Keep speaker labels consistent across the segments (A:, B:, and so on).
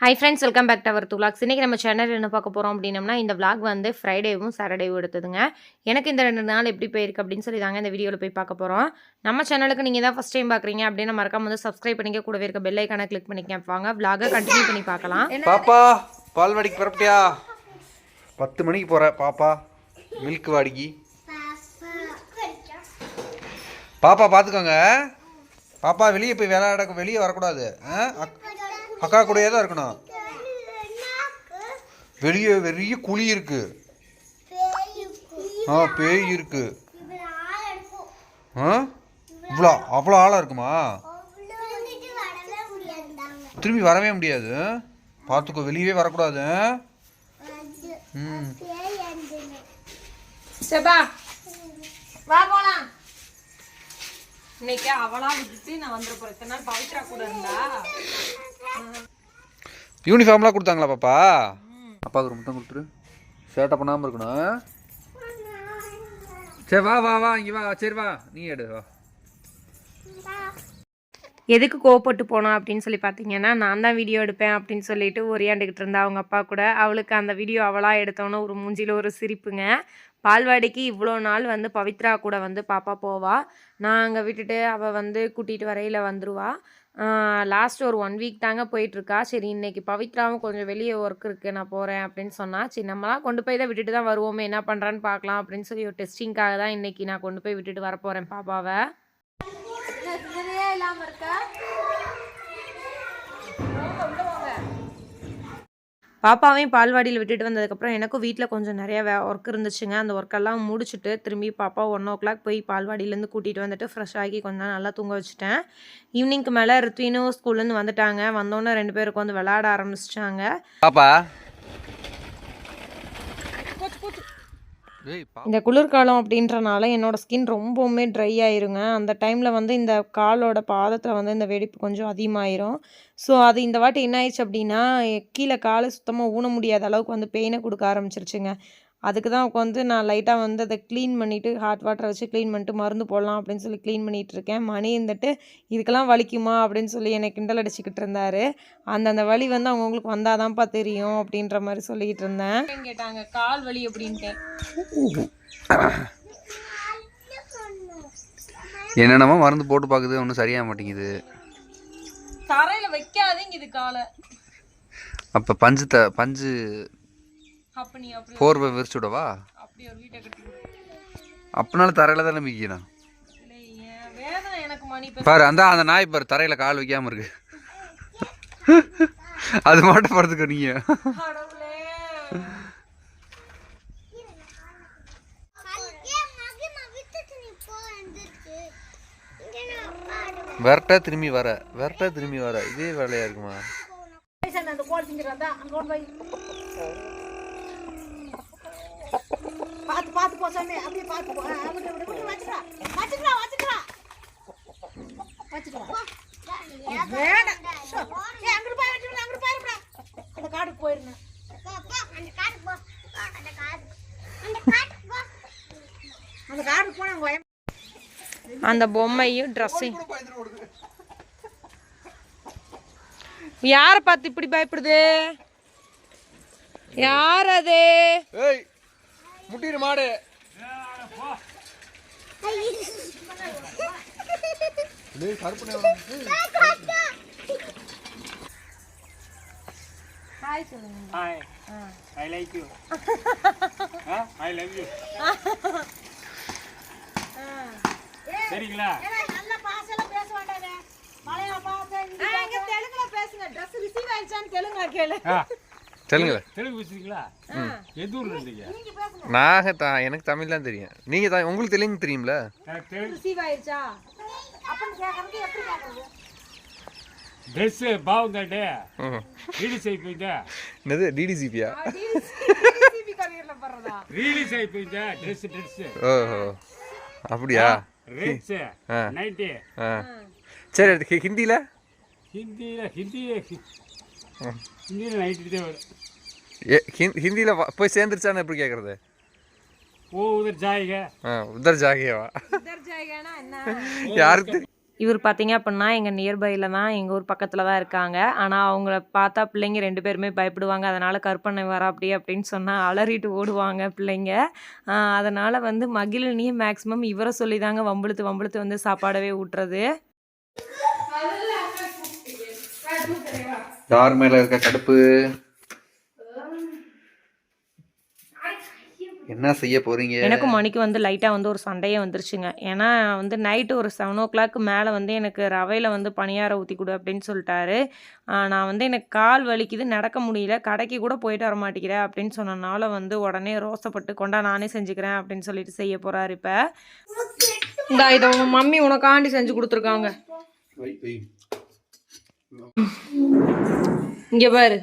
A: Hi friends welcome back to our துலாக்ஸ் இன்றைக்கி நம்ம channel என்ன பார்க்க போகிறோம் அப்படின்னம்னா இந்த vlog வந்து ஃப்ரைடேவும் சாட்டர்டேவும் எடுத்ததுங்க. எனக்கு இந்த ரெண்டு நாள் எப்படி போயிருக்கு அப்படின்னு சொல்லி தாங்க இந்த வீடியோவில் போய் பார்க்க போகிறோம் நம்ம சேனலுக்கு நீங்கள் தான் ஃபஸ்ட் டைம் பார்க்குறீங்க அப்படின்னு மறக்காம வந்து சப்ஸ்கிரைப் பண்ணிக்க கூடவே இருக்க பெல் ஐக்கானை கிளிக் பண்ணிக்க வாங்க vlog-அ கண்டினியூ பண்ணி பார்க்கலாம்.
B: பாப்பா பால்வாடிக்கு புறப்பட்டியா? பத்து மணிக்கு போற பாப்பா. மில்க் வாடிக்கு. பாப்பா. பார்த்துக்கோங்க பாப்பா வெளியே போய் விளையாட வெளியே வரக்கூடாது. ஆ? அக்- அக்கா கூடயே தான் இருக்கணும். வெளியே பெரிய குழி இருக்கு. ஆ பேய் இருக்கு. ஆ? இவ்வளோ அவ்வளோ ஆழம் இருக்குமா? திரும்பி வரவே முடியாது. பார்த்துக்கோ வெளியவே வரக்கூடாது. ம்.
A: செப்பா வா போலாம். இன்னைக்கு அவளா விட்டுட்டு நான் வந்துட போகிறேன் இத்தனை நாள் பவித்ரா கூட இருந்தா.
B: யூனிஃபார்ம்லாம் கொடுத்தாங்களா பாப்பா? அப்பாவுக்கு ஒரு முத்தம் கொடுத்துரு. சேட்டை பண்ணாமல் இருக்கணும். சரி வா வா வா இங்கே வா சரி வா. நீ எடு வா.
A: எதுக்கு கோவப்பட்டு போனோம் அப்படின்னு சொல்லி பார்த்தீங்கன்னா நான் தான் வீடியோ எடுப்பேன் அப்படின்னு சொல்லிட்டு ஒரியாண்டுக்கிட்டு இருந்தா அவங்க அப்பா கூட. அவளுக்கு அந்த வீடியோ அவளாக எடுத்தோன்னே ஒரு மூஞ்சில ஒரு சிரிப்புங்க. பால்வாடிக்கு இவ்வளோ நாள் வந்து பவித்ரா கூட வந்து பாப்பா போவா. நான் அங்கே விட்டுட்டு அவள் வந்து கூட்டிகிட்டு வரையில் வந்துருவா. லாஸ்ட் ஒரு ஒன் வீக் தாங்க போயிட்டுருக்கா. சரி இன்னைக்கு பவித்ராவும் கொஞ்சம் வெளியே ஒர்க் இருக்குது நான் போகிறேன் அப்படின்னு சொன்னால் சரி நம்மளாம் கொண்டு போய் தான் விட்டுட்டு தான் வருவோமே என்ன பண்ணுறான்னு பார்க்கலாம் அப்படின்னு சொல்லி ஒரு டெஸ்டிங்காக தான் இன்னைக்கு நான் கொண்டு போய் விட்டுட்டு வர போகிறேன் பாப்பாவை பாப்பாவையும் பால்வாடியில் விட்டுட்டு வந்ததுக்கப்புறம் எனக்கும் வீட்டில் கொஞ்சம் நிறைய வே ஒர்க் இருந்துச்சுங்க. அந்த ஒர்க்கெல்லாம் முடிச்சுட்டு திரும்பி பாப்பா ஒன் ஓ கிளாக் போய் பால்வாடியிலேருந்து கூட்டிகிட்டு வந்துட்டு ஃப்ரெஷ் ஆகி கொஞ்ச நல்லா தூங்க வச்சுட்டேன். ஈவினிங்க்கு மேலே ரித்வினும் ஸ்கூல்லேருந்து வந்துட்டாங்க. வந்தோன்னே ரெண்டு பேருக்கு வந்து விளாட ஆரம்பிச்சிட்டாங்க.
B: பாப்பா ஏய் பா
A: இந்த குளிர்காலம் அப்படின்றனால என்னோட ஸ்கின் ரொம்பவுமே ட்ரை ஆயிருங்க. அந்த டைமில் வந்து இந்த காலோட பாதத்தில் வந்து இந்த வெடிப்பு கொஞ்சம் அதிகமாயிரும். ஸோ அது இந்த வாட்டி என்ன ஆயிடுச்சு அப்படின்னா கீழே காலை சுத்தமாக ஊன முடியாத அளவுக்கு வந்து பெயினை கொடுக்க ஆரம்பிச்சிருச்சுங்க. அதுக்கு தான் வந்து நான் லைட்டாக வந்து அதை க்ளீன் பண்ணிவிட்டு ஹாட் வாட்டரை வச்சு க்ளீன் பண்ணிட்டு மருந்து போடலாம் அப்படின்னு சொல்லி க்ளீன் பண்ணிகிட்டு இருக்கேன். மணி இருந்துட்டு இதுக்கெல்லாம் வலிக்குமா அப்படின்னு சொல்லி என்னை கிண்டல் அடிச்சுக்கிட்டு இருந்தாரு. அந்தந்த வலி வந்து அவங்கவுங்களுக்கு வந்தாதான்ப்பா தெரியும் அப்படின்ற மாதிரி சொல்லிக்கிட்டு இருந்தேன். கேட்டாங்க. கால் வலி அப்படின்ட்டு.
B: என்னென்னமோ மருந்து போட்டு பார்க்குது ஒன்றும் சரியாக மாட்டேங்குது.
A: தரையில வைக்காதீங்க இது காலை.
B: அப்போ பஞ்சு த பஞ்சு போர்வை விரிச்சு விடவா?
A: அப்படி ஒரு வீட்டை கட்டி கொடு.
B: அப்படினாலும் தரையில் தானே மிக்கணும்
A: இல்லை என் வேதனை எனக்கு மணி இப்ப
B: பாரு அந்த அந்த நாய் பாரு தரையில் கால் வைக்காம இருக்கு. அது மட்டும் படுத்துக்க நீங்க. விரட்டா திரும்பி வர விரட்டா திரும்பி வர. இதே வேலையா இருக்குமா?
C: பார்த்து பார்த்து போ சாமி. அப்படியே பார்த்து போ. விட்டு விட்டு விட்டு வச்சுக்கலாம் வச்சுக்கலாம் வச்சுக்கலாம் வச்சுக்கலாம் வேணாம். சோ, ஏய், அங்கிட்டு போய் வச்சுக்கலாம் அங்கிட்டு போயிருப்பா அந்த போயிருந்தேன் அந்த
A: பொம்மையும் ட்ரெஸ்ஸையும் யாரை பார்த்து இப்படி பயப்படுது? யார் அது?
B: ஏய் முட்டிடு மாடு.
D: Hi. I like you. huh? I love you. சரிங்களா?
C: நல்ல பாசெல்லாம் பேச வேண்டாங்க. மலையாள பாசை
A: தெலுங்குல பேசுங்க. ட்ரெஸ் ரிசீவ் ஆயிடுச்சான்னு தெலுங்கா கேளு.
B: தெலுங்குல.
D: தெலுங்கு பேசுறீங்களா? எந்த ஊர்ல இருந்தீங்க?
B: நாங்க தான் எனக்கு தமிழ் தான் தெரியும். நீங்க தான் உங்களுக்கு தெலுங்கு தெரியும்ல?
D: ட்ரெஸ் பாவங்கடே டிடிசிபிங்க
B: என்னது டிடிசிபியா
D: டிடிசிபிங்க ட்ரெஸ் ட்ரெஸ்
B: ஓஹோ. அப்படியா?
D: ரேட்ஸ்
B: நைட்டி சரி ஹிந்தியில ஹிந்தியில
D: ஹிந்தி ஹிந்தியில் நைட்டு வரும்
B: ஏ ஹிந்தியில் போய் சேர்ந்துருச்சான்னு எப்படி கேட்குறது
D: ஓ உதர் ஜாயிக.
B: ஆ உதர்
A: ஜாயிகவா?
B: யாருக்கு?
A: இவர் பார்த்தீங்க அப்படின்னா எங்கள் நியர்பையில் தான் எங்கள் ஊர் பக்கத்தில் தான் இருக்காங்க. ஆனால் அவங்கள பார்த்தா பிள்ளைங்க ரெண்டு பேருமே பயப்படுவாங்க. அதனால் கற்பனை வர அப்படி அப்படின்னு சொன்னால் அலறிட்டு ஓடுவாங்க பிள்ளைங்க. அதனால் வந்து மகிழினியும் மேக்ஸிமம் இவரை சொல்லி தாங்க வம்புழுத்து வம்புழுத்து வந்து சாப்பாடவே ஊட்டுறது.
B: யார் மேல இருக்க கடுப்பு? என்ன செய்ய போறீங்க?
A: எனக்கும் மணிக்கு வந்து லைட்டாக வந்து ஒரு சண்டையே வந்துருச்சுங்க. ஏன்னா வந்து நைட்டு ஒரு செவன் ஓ கிளாக் மேலே வந்து எனக்கு ரவையில் வந்து பணியாரம் ஊற்றி கொடு அப்படின்னு சொல்லிட்டாரு. நான் வந்து எனக்கு கால் வலிக்குது நடக்க முடியல கடைக்கு கூட போயிட்டு வர மாட்டேங்கிறேன் அப்படின்னு சொன்னனால வந்து உடனே ரோசப்பட்டு கொண்டா நானே செஞ்சுக்கிறேன் அப்படின்னு சொல்லிட்டு செய்ய போகிறாரு இப்போ. இந்த இதை உன் மம்மி உனக்காண்டி செஞ்சு கொடுத்துருக்காங்க. இங்கே பாரு.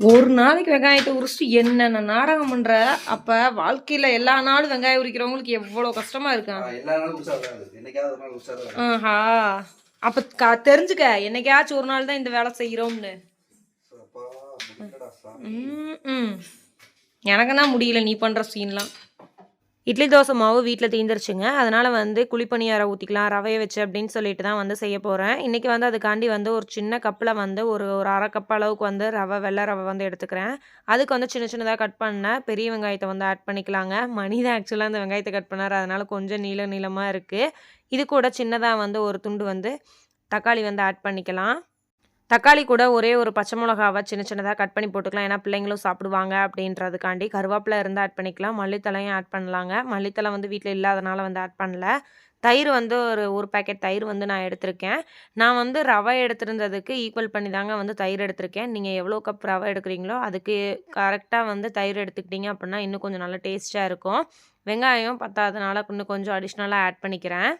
A: ஒரு நாளைக்கு வெங்காயத்தை உரிச்சிட்டு என்னென்ன நாடகம் பண்ற? அப்ப வாழ்க்கையில எல்லா நாளும் வெங்காயம் உரிக்கிறவங்களுக்கு எவ்வளவு கஷ்டமா இருக்கா?
B: எல்லா நாளும் உஷாராது என்னைக்காவது ஒரு நாள் உஷாராது
A: ஆஹா. அப்ப தெரிஞ்சுக்க. என்னைக்காச்சும் ஒரு நாள் தான் இந்த வேலை செய்யறோம்னு. ம், ம். எனக்கு தான் முடியல நீ பண்ற சீன்லாம் இட்லி தோசை மாவு வீட்டில் தீந்துருச்சுங்க. அதனால் வந்து குழிப்பணியாரம் ஊற்றிக்கலாம் ரவையை வச்சு அப்படின்னு சொல்லிட்டு தான் வந்து செய்ய போகிறேன் இன்றைக்கி வந்து அதுக்காண்டி வந்து ஒரு சின்ன கப்பில் வந்து ஒரு ஒரு அரை கப் அளவுக்கு வந்து ரவை வெள்ளை ரவை வந்து எடுத்துக்கிறேன். அதுக்கு வந்து சின்ன சின்னதாக கட் பண்ண பெரிய வெங்காயத்தை வந்து ஆட் பண்ணிக்கலாங்க. மணி தான் ஆக்சுவலாக அந்த வெங்காயத்தை கட் பண்ணார். அதனால் கொஞ்சம் நீள நீளமாக இருக்குது இது கூட சின்னதாக வந்து ஒரு துண்டு வந்து தக்காளி வந்து ஆட் பண்ணிக்கலாம். தக்காளி கூட ஒரே ஒரு பச்சை மிளகாவை சின்ன சின்னதாக கட் பண்ணி போட்டுக்கலாம். ஏன்னா பிள்ளைங்களும் சாப்பிடுவாங்க அப்படின்றதுக்காண்டி கருவேப்பிலை இருந்தால் ஆட் பண்ணிக்கலாம். மல்லித்தலையும் ஆட் பண்ணலாங்க. மல்லித்தலை வந்து வீட்டில் இல்லாதனால வந்து ஆட் பண்ணல. தயிர் வந்து ஒரு ஒரு பேக்கெட் தயிர் வந்து நான் எடுத்திருக்கேன். நான் வந்து ரவை எடுத்திருந்ததுக்கு ஈக்குவல் பண்ணி தாங்க வந்து தயிர் எடுத்திருக்கேன். நீங்கள் எவ்வளோ கப் ரவை எடுக்கிறீங்களோ அதுக்கு கரெக்டாக வந்து தயிர் எடுத்துக்கிட்டீங்க அப்படின்னா இன்னும் கொஞ்சம் நல்லா டேஸ்ட்டாக இருக்கும். வெங்காயம் பத்தாதனால இன்னும் கொஞ்சம் அடிஷ்னலாக ஆட் பண்ணிக்கிறேன்.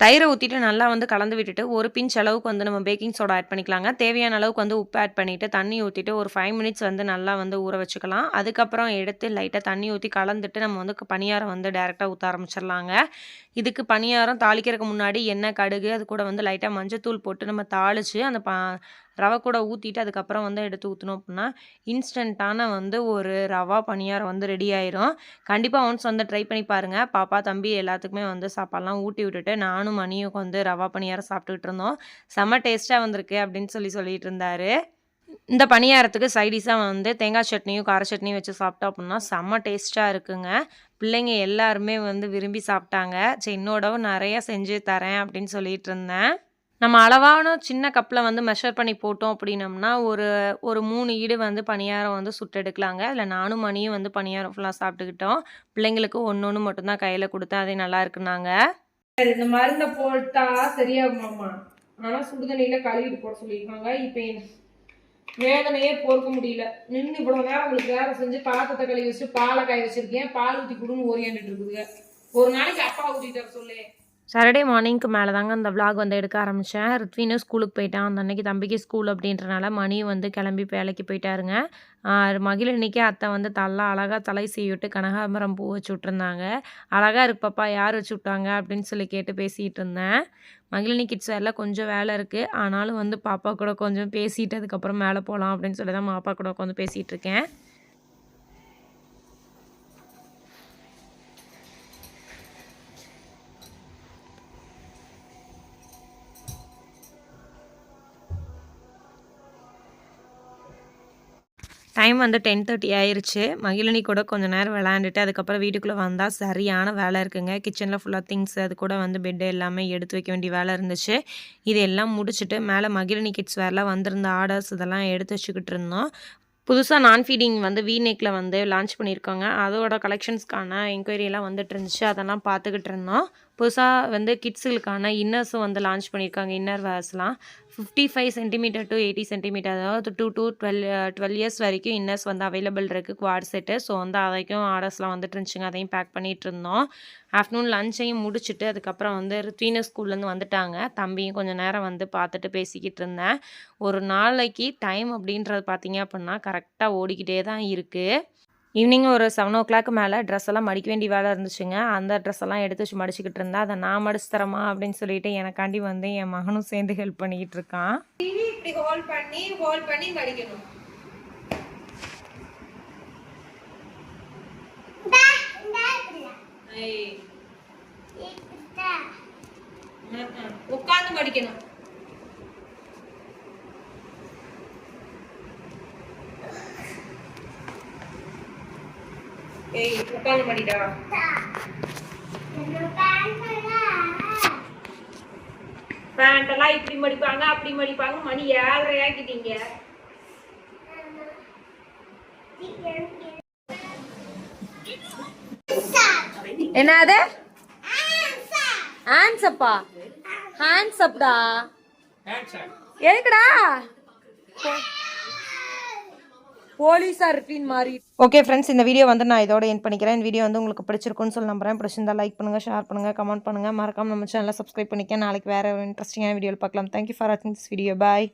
A: தயிரை ஊற்றிட்டு நல்லா வந்து கலந்து விட்டுட்டு ஒரு பிஞ்ச் அளவுக்கு வந்து நம்ம பேக்கிங் சோடா ஆட் பண்ணிக்கலாங்க. தேவையான அளவுக்கு வந்து உப்பு ஆட் பண்ணிவிட்டு தண்ணி ஊற்றிட்டு ஒரு ஃபைவ் மினிட்ஸ் வந்து நல்லா வந்து ஊற வச்சுக்கலாம். அதுக்கப்புறம் எடுத்து லைட்டாக தண்ணி ஊற்றி கலந்துட்டு நம்ம வந்து பணியாரம் வந்து டேரெக்டாக ஊற்ற ஆரம்பிச்சிடலாங்க. இதுக்கு பணியாரம் தாளிக்கிறதுக்கு முன்னாடி எண்ணெய் கடுகு அது கூட வந்து லைட்டாக மஞ்சத்தூள் போட்டு நம்ம தாளித்து அந்த ப ரவை கூட ஊற்றிட்டு அதுக்கப்புறம் வந்து எடுத்து ஊற்றினோம் அப்படின்னா இன்ஸ்டண்ட்டான வந்து ஒரு ரவா பணியாரம் வந்து ரெடி ஆயிரும். கண்டிப்பாக ஒன்ஸ் வந்து ட்ரை பண்ணி பாருங்கள் பாப்பா தம்பி எல்லாத்துக்குமே வந்து சாப்பாடுலாம் ஊட்டி விட்டுட்டு நானும் மணியும் வந்து ரவா பணியாரம் சாப்பிட்டுக்கிட்டு இருந்தோம். செம்ம டேஸ்ட்டாக வந்திருக்கு அப்படின்னு சொல்லி சொல்லிட்டு இருந்தாரு. இந்த பணியாரத்துக்கு சைடிஷாக வந்து தேங்காய் சட்னியும் கார சட்னியும் வச்சு சாப்பிட்டோம் அப்படின்னா செம்ம டேஸ்ட்டாக இருக்குங்க. பிள்ளைங்க எல்லாருமே வந்து விரும்பி சாப்பிட்டாங்க. சரி இன்னோடவும் நிறையா செஞ்சு தரேன் அப்படின்னு சொல்லிட்டு இருந்தேன். நம்ம அளவான சின்ன கப்பில் வந்து மெஷர் பண்ணி போட்டோம் அப்படின்னம்னா ஒரு ஒரு மூணு ஈடு வந்து பணியாரம் வந்து சுட்டெடுக்கலாங்க. அதில் நானும் மணியும் வந்து பணியாரம் ஃபுல்லாக சாப்பிட்டுக்கிட்டோம். பிள்ளைங்களுக்கு ஒன்று ஒன்று மட்டும்தான் கையில் கொடுத்தா அதே நல்லா இருக்குனாங்க இந்த மருந்தை போட்டா சரியாகுமாம்மா ஆனால் சுடுதண்ணியில் கழுவிட்டு போட சொல்லியிருக்காங்க. இப்போ வேதனையே பொறுக்க முடியல. நின்று இவ்வளோ நேரம் உங்களுக்கு வேலை செஞ்சு பாத்திரத்தை கழுவி வச்சு பாலை காய வச்சிருக்கேன். பால் ஊற்றி கொடுன்னு ஓரியாண்டுட்டு இருக்குதுங்க. ஒரு நாளைக்கு அப்பா ஊற்றிட்டு தர சொல்லு. சாட்டர்டே மார்னிங்க்கு மேலே தாங்க அந்த vlog வந்து எடுக்க ஆரம்பித்தேன் ரித்வினும் ஸ்கூலுக்கு போயிட்டான். அந்த அன்னைக்கு தம்பிக்கு ஸ்கூல் அப்படின்றனால மணியும் வந்து கிளம்பி வேலைக்கு போயிட்டாருங்க. ஆஹ் மகிழினிக்கு அத்தை வந்து தள்ள அழகாக தலை செய்யவிட்டு கனகாம்பரம் பூ வச்சு விட்ருந்தாங்க அழகாக இருக்கு பாப்பா யார் வச்சு விட்டாங்க? அப்படின்னு சொல்லி கேட்டு பேசிகிட்டு இருந்தேன். மகிழினி கிட்ஸ் எல்லாம் கொஞ்சம் வேலை இருக்குது ஆனாலும் வந்து பாப்பா கூட கொஞ்சம் பேசிட்டு அதுக்கப்புறம் மேலே போகலாம் அப்படின்னு சொல்லி தான் பாப்பா கூட உட்காந்து பேசிகிட்டு இருக்கேன். டைம் வந்து டென் தேர்ட்டி ஆயிருச்சு. மகிழினி கூட கொஞ்ச நேரம் விளாண்டுட்டு அதுக்கப்புறம் வீட்டுக்குள்ளே வந்தால் சரியான வேலை இருக்குங்க. கிச்சனில் ஃபுல்லாக திங்ஸ் அது கூட வந்து பெட்டு எல்லாமே எடுத்து வைக்க வேண்டிய வேலை இருந்துச்சு. இது எல்லாம் முடிச்சுட்டு மேலே மகிழினி கிட்ஸ் வேரில் வந்திருந்த ஆர்டர்ஸ் இதெல்லாம் எடுத்து வச்சுக்கிட்டு இருந்தோம். புதுசாக நான் ஃபீடிங் வந்து வீநெக்கில் வந்து லான்ச் பண்ணியிருக்காங்க. அதோட கலெக்ஷன்ஸ்க்கான என்கொயரியெல்லாம் வந்துட்டு இருந்துச்சு. அதெல்லாம் பார்த்துக்கிட்டு இருந்தோம். புதுசாக வந்து கிட்ஸுகளுக்கான இன்னர்ஸும் வந்து லான்ச் பண்ணியிருக்காங்க. Inner வேர்ஸ்லாம் fifty five centimetre to eighty centimetre அதாவது two two twelve twelve years வரைக்கும் இன்னர்ஸ் வந்து அவைலபிள் இருக்குது குவாட் செட்டு ஸோ வந்து அதைக்கும் ஆர்டர்ஸ்லாம் வந்துட்டு இருந்துச்சுங்க. அதையும் பேக் பண்ணிகிட்டு இருந்தோம். ஆஃப்டர்நூன் லஞ்சையும் முடிச்சுட்டு அதுக்கப்புறம் வந்து ரித்வீனஸ் ஸ்கூல்லேருந்து வந்துட்டாங்க. தம்பியும் கொஞ்சம் நேரம் வந்து பார்த்துட்டு பேசிக்கிட்டு இருந்தேன். ஒரு நாளைக்கு டைம் அப்படின்றது பார்த்தீங்க அப்படின்னா கரெக்டாக ஓடிக்கிட்டே தான் இருக்குது ஈவினிங் ஒரு செவன் ஓ கிளாக் மேலே ட்ரெஸ் எல்லாம் மடிக்க வேண்டிய வேலை இருந்துச்சுங்க. அந்த ட்ரெஸ் எல்லாம் எடுத்து வச்சு மடிச்சுக்கிட்டு இருந்தேன் அதை நான் மடிச்சு தரமா அப்படின்னு சொல்லிட்டு எனக்காண்டி வந்து என் மகனும் சேர்ந்து ஹெல்ப் பண்ணிக்கிட்டு இருக்கான்.
C: இப்படி ஹோல்ட் பண்ணி ஹோல்ட் பண்ணி மடிக்கணும்.
A: உட்காந்து மடிக்கணும். ஏய் உட்காந்து மடிடா பேண்ட் எல்லாம் இப்படி மடிப்பாங்க அப்படி மடிப்பாங்க. மணி ஏழரை ஆக்கிட்டீங்க என்னது ஹேண்ட்ஸப்பா ஹேண்ட்ஸப்டா எதுக்குடா? போலீஸாக இருப்பின் மாதிரி ஓகே ஃப்ரெண்ட்ஸ் இந்த வீடியோ வந்து நான் இதோட என் பண்ணிக்கிறேன். வீடியோ வந்து உங்களுக்கு பிடிச்சிருக்குன்னு சொல்லி நம்புறேன். பிடிச்சிருந்தா லைக் பண்ணுங்கள் ஷேர் பண்ணுங்கள் கமெண்ட் பண்ணுங்கள் மறக்காம நம்ம சேனலை சப்ஸ்கிரைப் பண்ணிக்க. நாளைக்கு வேறு இன்ட்ரெஸ்டிங்கான வீடியோவில் பார்க்கலாம். தேங்க்யூ ஃபார் வாட்சிங் திஸ் வீடியோ பாய்